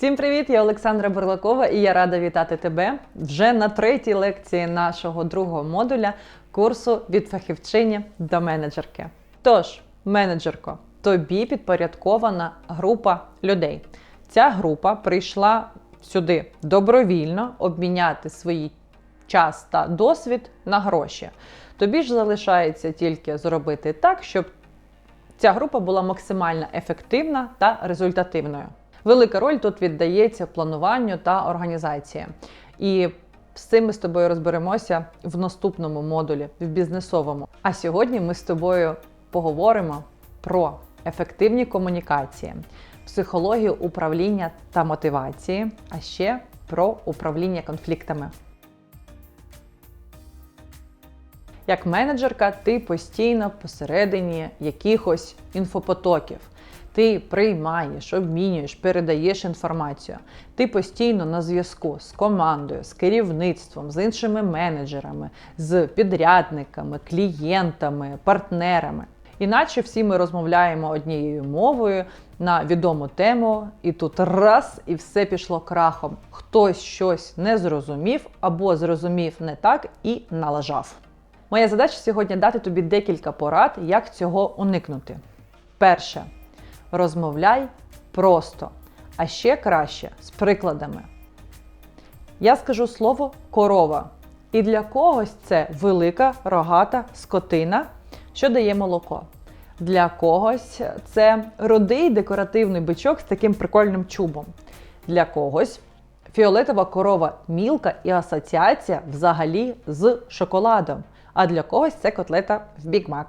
Всім привіт! Я Олександра Бурлакова і я рада вітати тебе вже на третій лекції нашого другого модуля курсу від фахівчині до менеджерки. Тож, менеджерко, тобі підпорядкована група людей. Ця група прийшла сюди добровільно обміняти свій час та досвід на гроші. Тобі ж залишається тільки зробити так, щоб ця група була максимально ефективна та результативною. Велика роль тут віддається плануванню та організації. І з цим ми з тобою розберемося в наступному модулі, в бізнесовому. А сьогодні ми з тобою поговоримо про ефективні комунікації, психологію управління та мотивації, а ще про управління конфліктами. Як менеджерка, ти постійно посередині якихось інфопотоків. Ти приймаєш, обмінюєш, передаєш інформацію. Ти постійно на зв'язку з командою, з керівництвом, з іншими менеджерами, з підрядниками, клієнтами, партнерами. Іначе всі ми розмовляємо однією мовою на відому тему, і тут раз і все пішло крахом. Хтось щось не зрозумів або зрозумів не так і налажав. Моя задача сьогодні дати тобі декілька порад, як цього уникнути. Перше. Розмовляй просто, а ще краще з прикладами. Я скажу слово корова. І для когось це велика рогата скотина, що дає молоко. Для когось це родий декоративний бичок з таким прикольним чубом. Для когось фіолетова корова мілка і асоціація взагалі з шоколадом. А для когось це котлета в Mac.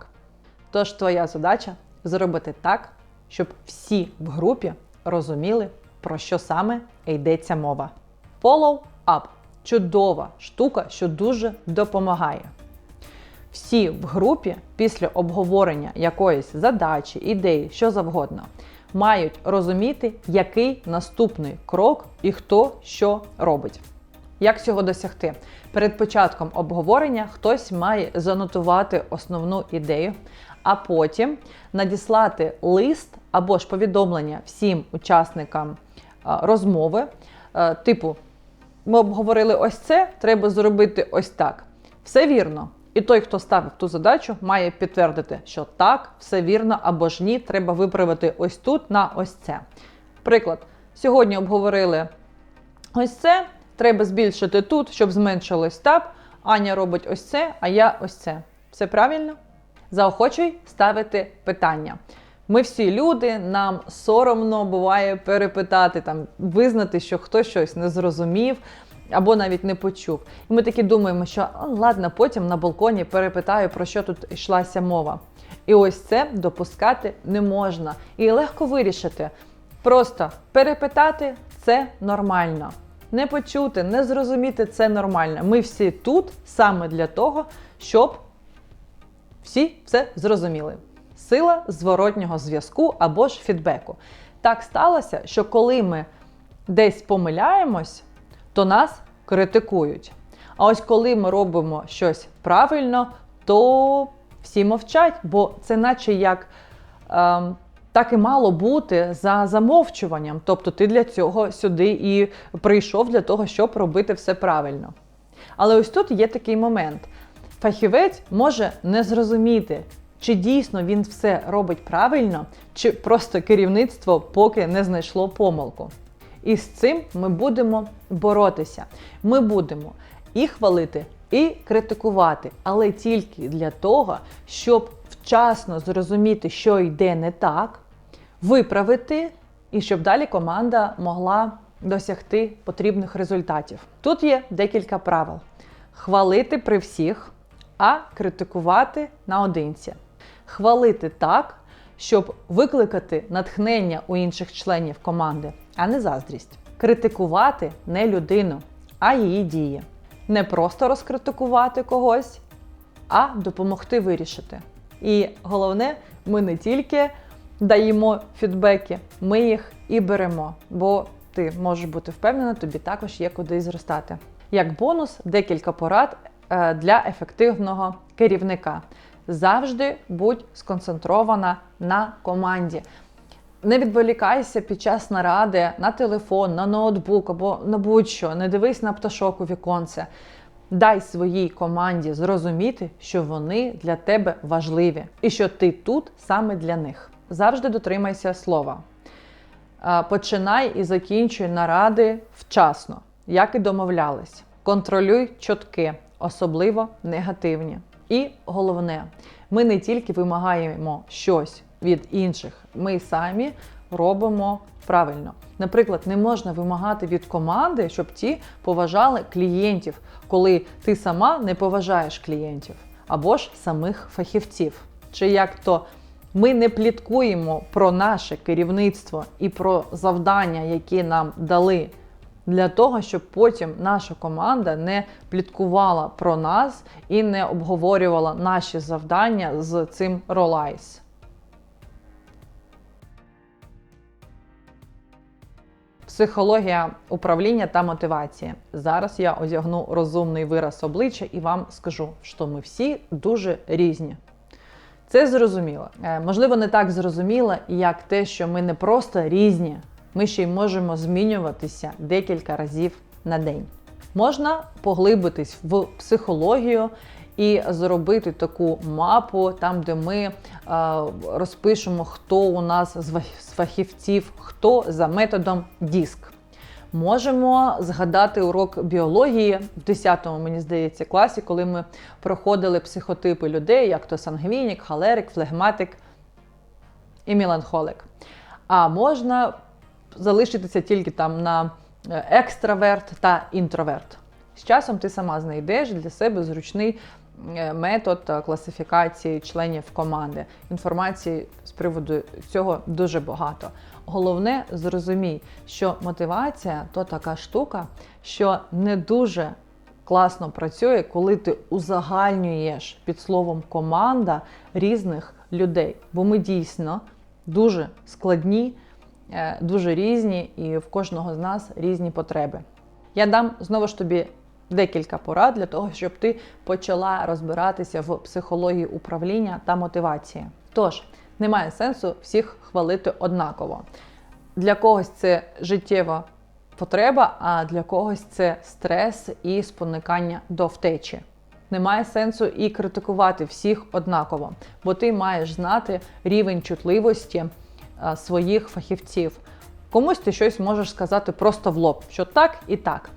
Тож твоя задача зробити так, щоб всі в групі розуміли, про що саме йдеться мова. Follow up чудова штука, що дуже допомагає. Всі в групі після обговорення якоїсь задачі, ідеї, що завгодно, мають розуміти, який наступний крок і хто що робить. Як цього досягти? Перед початком обговорення хтось має занотувати основну ідею, а потім надіслати лист або ж повідомлення всім учасникам розмови, типу, ми обговорили ось це, треба зробити ось так. Все вірно. І той, хто ставив ту задачу, має підтвердити, що так, все вірно або ж ні, треба виправити ось тут на ось це. Приклад, сьогодні обговорили ось це, треба збільшити тут, щоб зменшилось так. Аня робить ось це, а я ось це. Все правильно? Заохочуй ставити питання. Ми всі люди, нам соромно буває перепитати, там, визнати, що хтось щось не зрозумів або навіть не почув. І ми такі думаємо, що ладно, потім на балконі перепитаю, про що тут йшлася мова. І ось це допускати не можна. І легко вирішити. Просто перепитати це нормально. Не почути, не зрозуміти це нормально. Ми всі тут саме для того, щоб всі все зрозуміли. Сила зворотнього зв'язку або ж фідбеку. Так сталося, що коли ми десь помиляємось, то нас критикують. А ось коли ми робимо щось правильно, то всі мовчать, бо це наче як е, так і мало бути за замовчуванням. Тобто ти для цього сюди і прийшов для того, щоб робити все правильно. Але ось тут є такий момент. Фахівець може не зрозуміти, чи дійсно він все робить правильно, чи просто керівництво поки не знайшло помилку. І з цим ми будемо боротися. Ми будемо і хвалити, і критикувати, але тільки для того, щоб вчасно зрозуміти, що йде не так, виправити, і щоб далі команда могла досягти потрібних результатів. Тут є декілька правил: хвалити при всіх, а критикувати наодинці. Хвалити так, щоб викликати натхнення у інших членів команди, а не заздрість. Критикувати не людину, а її дії. Не просто розкритикувати когось, а допомогти вирішити. І головне, ми не тільки даємо фідбеки, ми їх і беремо, бо ти можеш бути впевнена, тобі також є куди зростати. Як бонус, декілька порад е, для ефективного керівника. Завжди будь сконцентрована на команді. Не відволікайся під час наради на телефон, на ноутбук або на будь-що, не дивись на пташок у віконце. Дай своїй команді зрозуміти, що вони для тебе важливі і що ти тут саме для них. Завжди дотримайся слова. Починай і закінчуй наради вчасно, як і домовлялись. Контролюй чутки, особливо негативні. І головне, ми не тільки вимагаємо щось від інших, ми самі робимо правильно. Наприклад, не можна вимагати від команди, щоб ті поважали клієнтів, коли ти сама не поважаєш клієнтів або ж самих фахівців. Чи як то ми не пліткуємо про наше керівництво і про завдання, які нам дали, для того, щоб потім наша команда не пліткувала про нас і не обговорювала наші завдання з цим ролайс. Психологія управління та мотивації. Зараз я одягну розумний вираз обличчя і вам скажу, що ми всі дуже різні. Це зрозуміло. Е, Можливо, не так зрозуміло, як те, що ми не просто різні, ми ще й можемо змінюватися декілька разів на день. Можна поглибитись в психологію і зробити таку мапу, там, де ми е, розпишемо, хто у нас з фахівців, хто за методом диск. Можемо згадати урок біології в 10-му, мені здається, класі, коли ми проходили психотипи людей, як то сангвінік, холерик, флегматик і меланхолик. А можна залишитися тільки там на е, екстраверт та інтроверт. З часом ти сама знайдеш для себе зручний е, метод е, класифікації членів команди. Інформації з приводу цього дуже багато. Головне, зрозумій, що мотивація то така штука, що не дуже класно працює, коли ти узагальнюєш під словом команда різних людей. Бо ми дійсно дуже складні, дуже різні, і в кожного з нас різні потреби. Я дам знову ж тобі декілька порад для того, щоб ти почала розбиратися в психології управління та мотивації. Тож, немає сенсу всіх хвалити однаково. Для когось це життєва потреба, а для когось це стрес і споникання до втечі. Немає сенсу і критикувати всіх однаково, бо ти маєш знати рівень чутливості своїх фахівців. Комусь ти щось можеш сказати просто в лоб, що так і так.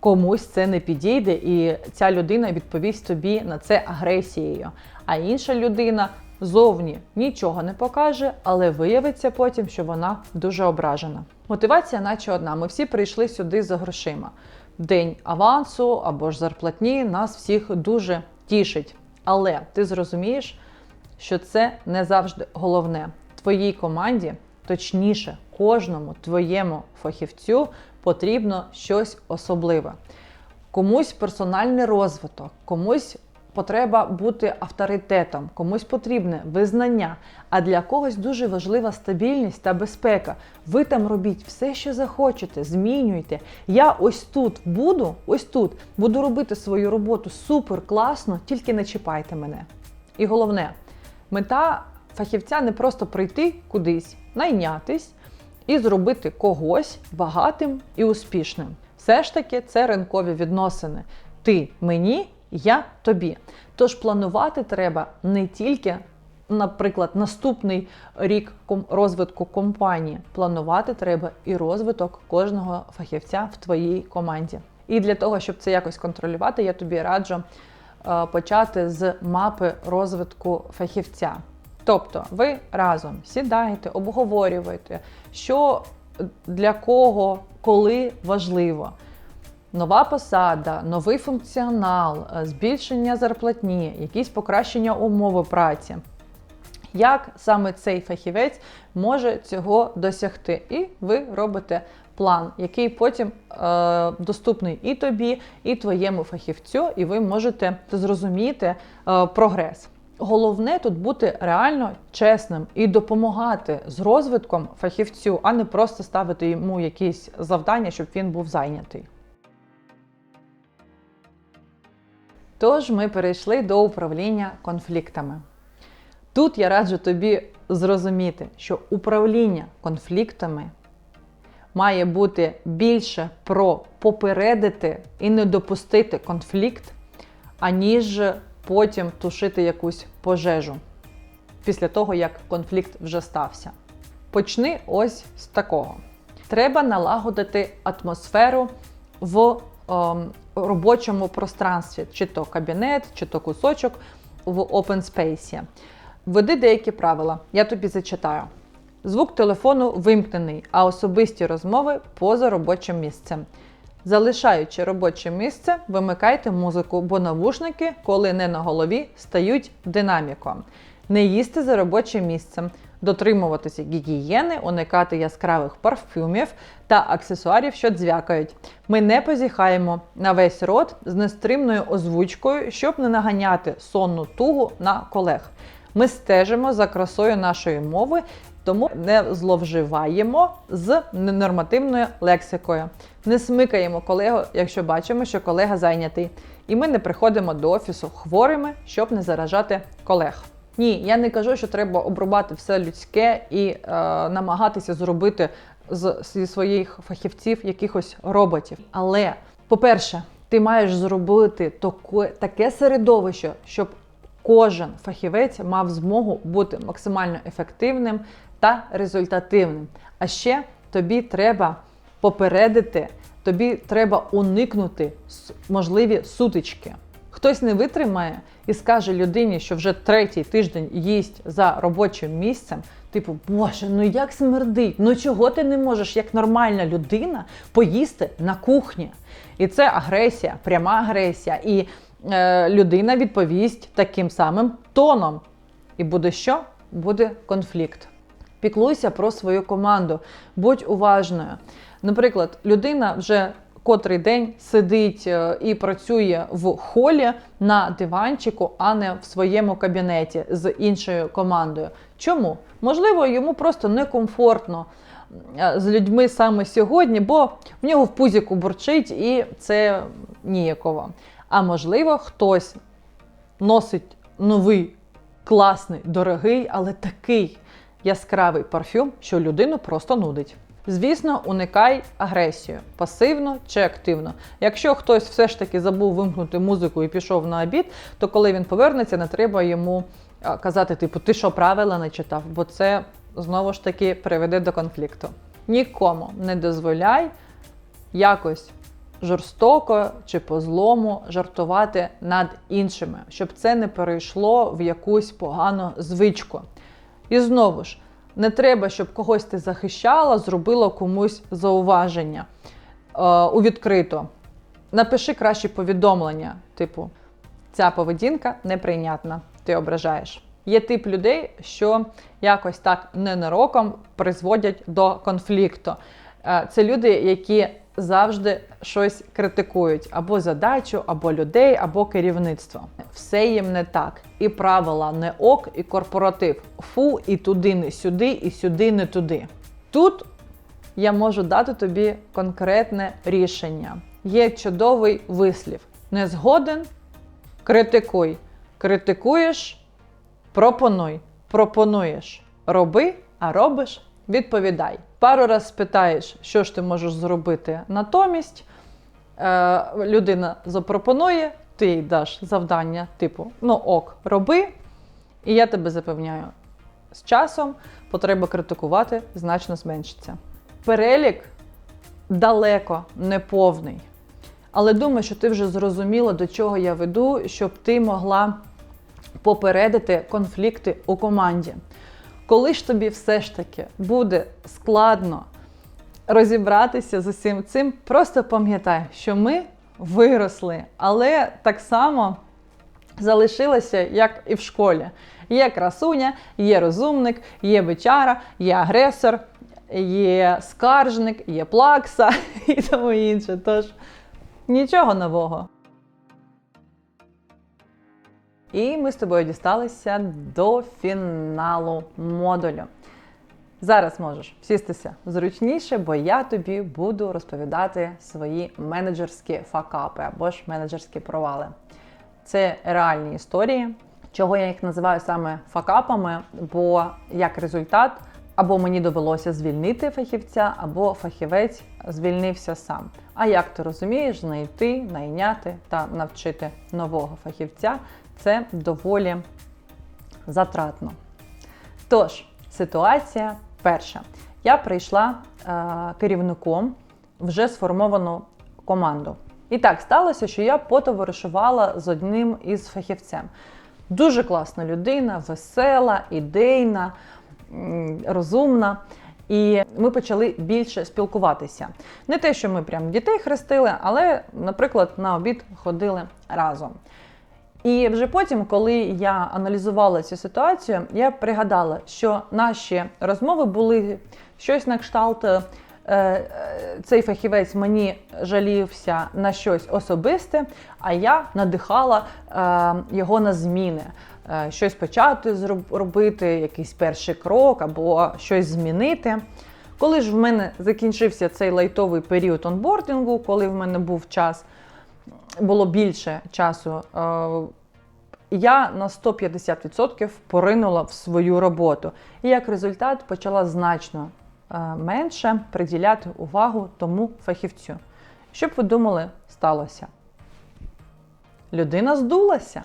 Комусь це не підійде, і ця людина відповість тобі на це агресією. А інша людина зовні нічого не покаже, але виявиться потім, що вона дуже ображена. Мотивація, наче одна. Ми всі прийшли сюди за грошима. День авансу або ж зарплатні нас всіх дуже тішить. Але ти зрозумієш, що це не завжди головне. Твоїй команді, точніше, кожному твоєму фахівцю потрібно щось особливе. Комусь персональний розвиток, комусь потреба бути авторитетом, комусь потрібне визнання, а для когось дуже важлива стабільність та безпека. Ви там робіть все, що захочете, змінюйте. Я ось тут буду, ось тут буду робити свою роботу супер класно, тільки не чіпайте мене. І головне, мета фахівця не просто прийти кудись, найнятись і зробити когось багатим і успішним. Все ж таки, це ринкові відносини. Ти мені, я тобі. Тож планувати треба не тільки, наприклад, наступний рік розвитку компанії. Планувати треба і розвиток кожного фахівця в твоїй команді. І для того, щоб це якось контролювати, я тобі раджу е, почати з мапи розвитку фахівця. Тобто ви разом сідаєте, обговорюєте, що для кого, коли важливо. Нова посада, новий функціонал, е, збільшення зарплатні, якісь покращення умови праці. Як саме цей фахівець може цього досягти? І ви робите план, який потім е, доступний і тобі, і твоєму фахівцю, і ви можете зрозуміти е, прогрес. Головне тут бути реально чесним і допомагати з розвитком фахівцю, а не просто ставити йому якісь завдання, щоб він був зайнятий. Тож ми перейшли до управління конфліктами. Тут я раджу тобі зрозуміти, що управління конфліктами має бути більше про попередити і не допустити конфлікт, аніж потім тушити якусь пожежу після того, як конфлікт вже стався. Почни ось з такого. Треба налагодити атмосферу в ем, робочому пространстві, чи то кабінет, чи то кусочок в open space. Введи деякі правила, я тобі зачитаю. Звук телефону вимкнений, а особисті розмови поза робочим місцем. Залишаючи робоче місце, вимикайте музику, бо навушники, коли не на голові, стають динаміком. Не їсти за робочим місцем, дотримуватися гігієни, уникати яскравих парфюмів та аксесуарів, що дзвякають. Ми не позіхаємо на весь рот з нестримною озвучкою, щоб не наганяти сонну тугу на колег. Ми стежимо за красою нашої мови, тому не зловживаємо з ненормативною лексикою. Не смикаємо колегу, якщо бачимо, що колега зайнятий. І ми не приходимо до офісу хворими, щоб не заражати колег. Ні, я не кажу, що треба обрубати все людське і е, намагатися зробити з, зі своїх фахівців якихось роботів. Але, по-перше, ти маєш зробити таке, таке середовище, щоб кожен фахівець мав змогу бути максимально ефективним та результативним. А ще тобі треба попередити, тобі треба уникнути можливі сутички. Хтось не витримає і скаже людині, що вже третій тиждень їсть за робочим місцем. Типу, боже, ну як смердить? Ну чого ти не можеш, як нормальна людина, поїсти на кухні? І це агресія, пряма агресія. І е, людина відповість таким самим тоном. І буде що? Буде конфлікт. Піклуйся про свою команду, будь уважною. Наприклад, людина вже котрий день сидить е, і працює в холі на диванчику, а не в своєму кабінеті з іншою командою. Чому? Можливо, йому просто некомфортно е, з людьми саме сьогодні, бо в нього в пузіку бурчить і це ніяково. А можливо, хтось носить новий, класний, дорогий, але такий яскравий парфюм, що людину просто нудить. Звісно, уникай агресію пасивно чи активно. Якщо хтось все ж таки забув вимкнути музику і пішов на обід, то коли він повернеться, не треба йому казати, типу, ти що правила не читав, бо це знову ж таки приведе до конфлікту. Нікому не дозволяй якось жорстоко чи по злому жартувати над іншими, щоб це не перейшло в якусь погану звичку. І знову ж, не треба, щоб когось ти захищала, зробила комусь зауваження е, у відкрито. Напиши краще повідомлення, типу, ця поведінка неприйнятна, ти ображаєш. Є тип людей, що якось так ненароком призводять до конфлікту. Е, Це люди, які завжди щось критикують або задачу, або людей, або керівництво. Все їм не так. І правила не ок, і корпоратив. Фу, і туди не сюди, і сюди не туди. Тут я можу дати тобі конкретне рішення. Є чудовий вислів: не згоден, критикуй. Критикуєш, пропонуй. Пропонуєш, роби, а робиш, відповідай. Пару раз спитаєш, що ж ти можеш зробити натомість. Е, людина запропонує, ти їй даш завдання, типу, ну ок, роби. І я тебе запевняю, з часом потреба критикувати значно зменшиться. Перелік далеко не повний. Але думаю, що ти вже зрозуміла, до чого я веду, щоб ти могла попередити конфлікти у команді. Коли ж тобі все ж таки буде складно розібратися з усім цим, просто пам'ятай, що ми виросли, але так само залишилося, як і в школі. Є красуня, є розумник, є бичара, є агресор, є скаржник, є плакса і тому інше. Тож нічого нового. І ми з тобою дісталися до фіналу модулю. Зараз можеш сістися зручніше, бо я тобі буду розповідати свої менеджерські факапи або ж менеджерські провали. Це реальні історії. Чого я їх називаю саме факапами, бо як результат, або мені довелося звільнити фахівця, або фахівець звільнився сам. А як ти розумієш, знайти, найняти та навчити нового фахівця це доволі затратно. Тож, ситуація перша. Я прийшла е, керівником вже сформовану команду. І так сталося, що я потоваришувала з одним із фахівцем. Дуже класна людина, весела, ідейна, розумна. І ми почали більше спілкуватися. Не те, що ми прям дітей хрестили, але, наприклад, на обід ходили разом. І вже потім, коли я аналізувала цю ситуацію, я пригадала, що наші розмови були щось на кшталт. Е, е, Цей фахівець мені жалівся на щось особисте, а я надихала е, його на зміни, щось почати робити, якийсь перший крок або щось змінити. Коли ж в мене закінчився цей лайтовий період онбордингу, коли в мене був час, було більше часу. я на 150% поринула в свою роботу. І як результат почала значно менше приділяти увагу тому фахівцю. Що б ви думали, сталося? Людина здулася.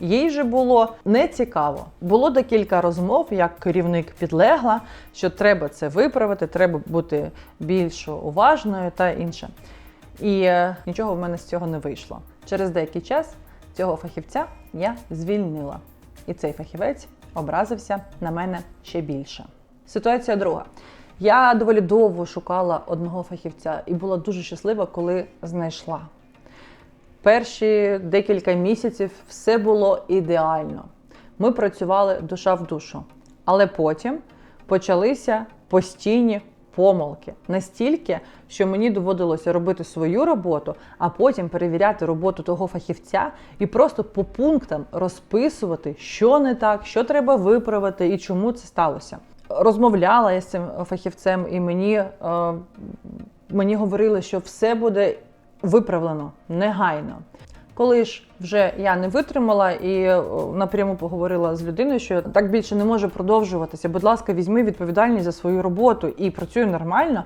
Їй же було нецікаво. Було декілька розмов, як керівник підлегла, що треба це виправити, треба бути більш уважною та інше. І е, нічого в мене з цього не вийшло. Через деякий час цього фахівця я звільнила. І цей фахівець образився на мене ще більше. Ситуація друга. Я доволі довго шукала одного фахівця і була дуже щаслива, коли знайшла. Перші декілька місяців все було ідеально. Ми працювали душа в душу. Але потім почалися постійні помилки. Настільки, що мені доводилося робити свою роботу, а потім перевіряти роботу того фахівця і просто по пунктам розписувати, що не так, що треба виправити і чому це сталося. Розмовляла я з цим фахівцем, і мені, е, мені говорили, що все буде виправлено негайно. Коли ж вже я не витримала і е, напряму поговорила з людиною, що так більше не може продовжуватися. Будь ласка, візьми відповідальність за свою роботу і працюй нормально.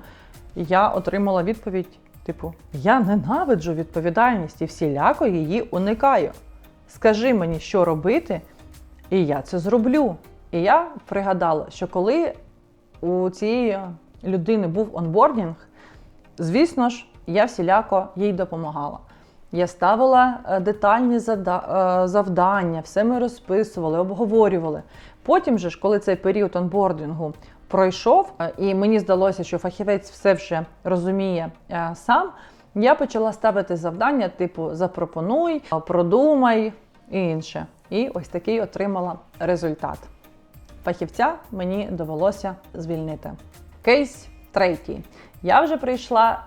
Я отримала відповідь: типу, я ненавиджу відповідальність і всіляко її уникаю. Скажи мені, що робити, і я це зроблю. І я пригадала, що коли у цієї людини був онбордінг, звісно ж, я всіляко їй допомагала. Я ставила е, детальні е, завдання, все ми розписували, обговорювали. Потім же ж, коли цей період онбордингу пройшов, е, і мені здалося, що фахівець все вже розуміє сам, я почала ставити завдання, типу запропонуй, продумай і інше. І ось такий отримала результат. Фахівця мені довелося звільнити. Кейс третій. Я вже прийшла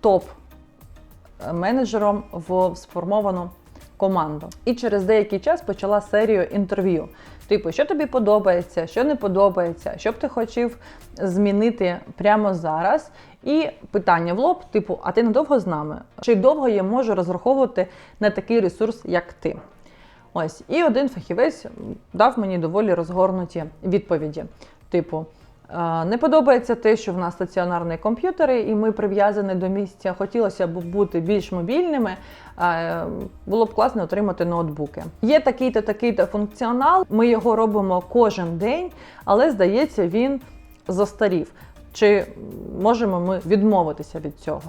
топ менеджером в сформовану команду. І через деякий час почала серію інтерв'ю. Типу, що тобі подобається, що не подобається, що б ти хотів змінити прямо зараз. І питання в лоб, типу, а ти надовго з нами? Чи довго я можу розраховувати на такий ресурс, як ти? Ось, і один фахівець дав мені доволі розгорнуті відповіді. Типу, «Е, не подобається те, що в нас стаціонарні комп'ютери, і ми прив'язані до місця. Хотілося б бути більш мобільними. е, Було б класно отримати ноутбуки. Є такий-то, такий-то функціонал. Ми його робимо кожен день, але здається, він застарів. Чи можемо ми відмовитися від цього?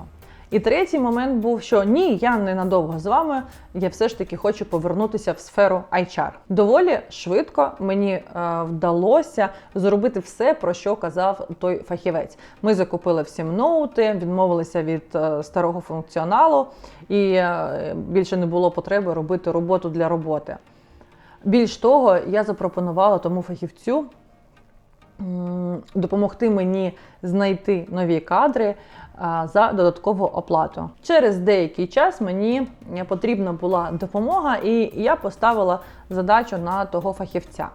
І третій момент був, що ні, я не надовго з вами, я все ж таки хочу повернутися в сферу HR. Доволі швидко мені е, вдалося зробити все, про що казав той фахівець. Ми закупили всім ноути, відмовилися від е, старого функціоналу, і е, більше не було потреби робити роботу для роботи. Більш того, я запропонувала тому фахівцю допомогти мені знайти нові кадри за додаткову оплату. Через деякий час мені потрібна була допомога, і я поставила задачу на того фахівця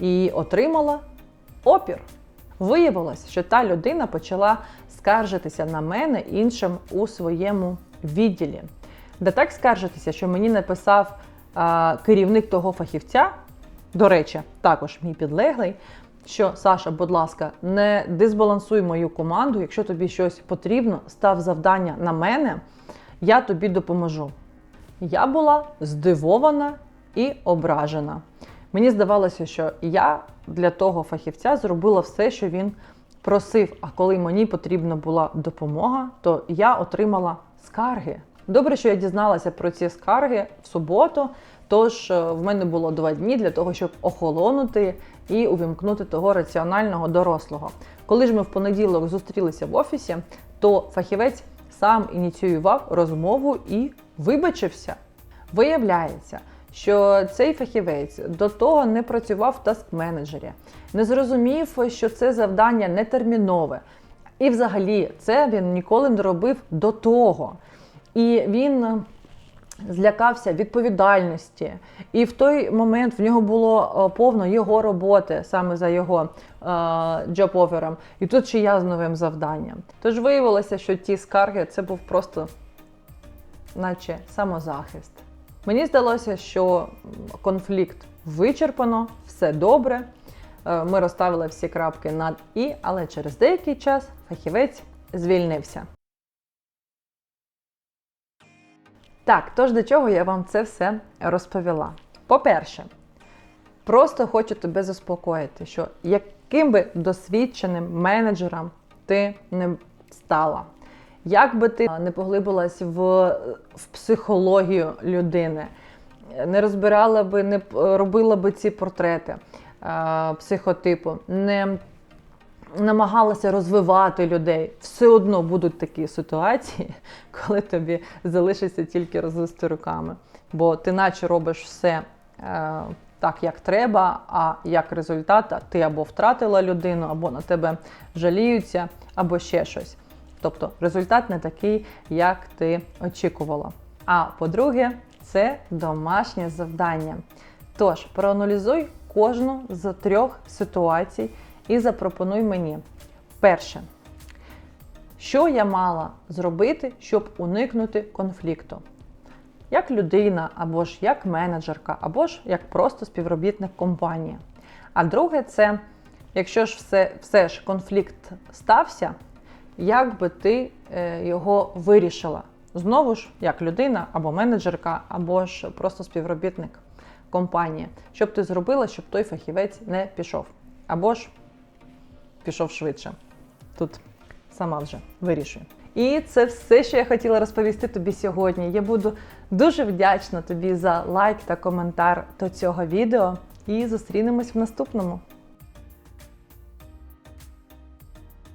і отримала опір. Виявилось, що та людина почала скаржитися на мене іншим у своєму відділі. Де так скаржитися, що мені написав а, керівник того фахівця, до речі, також мій підлеглий, що Саша, будь ласка, не дисбалансуй мою команду. Якщо тобі щось потрібно, став завдання на мене, я тобі допоможу. Я була здивована і ображена. Мені здавалося, що я для того фахівця зробила все, що він просив. А коли мені потрібна була допомога, то я отримала скарги. Добре, що я дізналася про ці скарги в суботу. Тож е, в мене було два дні для того, щоб охолонути і увімкнути того раціонального дорослого. Коли ж ми в понеділок зустрілися в офісі, то фахівець сам ініціював розмову і вибачився. Виявляється, що цей фахівець до того не працював в таск-менеджері, не зрозумів, що це завдання не термінове. І взагалі це він ніколи не робив до того. І він злякався відповідальності. І в той момент в нього було е, повно його роботи саме за його джоб-офером. І тут ще я з новим завданням. Тож виявилося, що ті скарги це був просто, наче самозахист. Мені здалося, що конфлікт вичерпано, все добре. Е, Ми розставили всі крапки над і, але через деякий час фахівець звільнився. Так, тож до чого я вам це все розповіла? По-перше, просто хочу тебе заспокоїти, що яким би досвідченим менеджером ти не стала, як би ти не поглибилась в, в психологію людини, не розбирала би, не робила би ці портрети е, психотипу, не намагалася розвивати людей, все одно будуть такі ситуації, коли тобі залишиться тільки розвести руками. Бо ти наче робиш все е, так, як треба, а як результат ти або втратила людину, або на тебе жаліються, або ще щось. Тобто результат не такий, як ти очікувала. А по-друге, це домашнє завдання. Тож, проаналізуй кожну з трьох ситуацій і запропонуй мені. Перше, що я мала зробити, щоб уникнути конфлікту? Як людина, або ж як менеджерка, або ж як просто співробітник компанії. А друге, це якщо ж все, все ж конфлікт стався, як би ти е, його вирішила? Знову ж, як людина, або менеджерка, або ж просто співробітник компанії. Що б ти зробила, щоб той фахівець не пішов? Або ж пішов швидше. Тут сама вже вирішую. І це все, що я хотіла розповісти тобі сьогодні. Я буду дуже вдячна тобі за лайк та коментар до цього відео. І зустрінемось в наступному.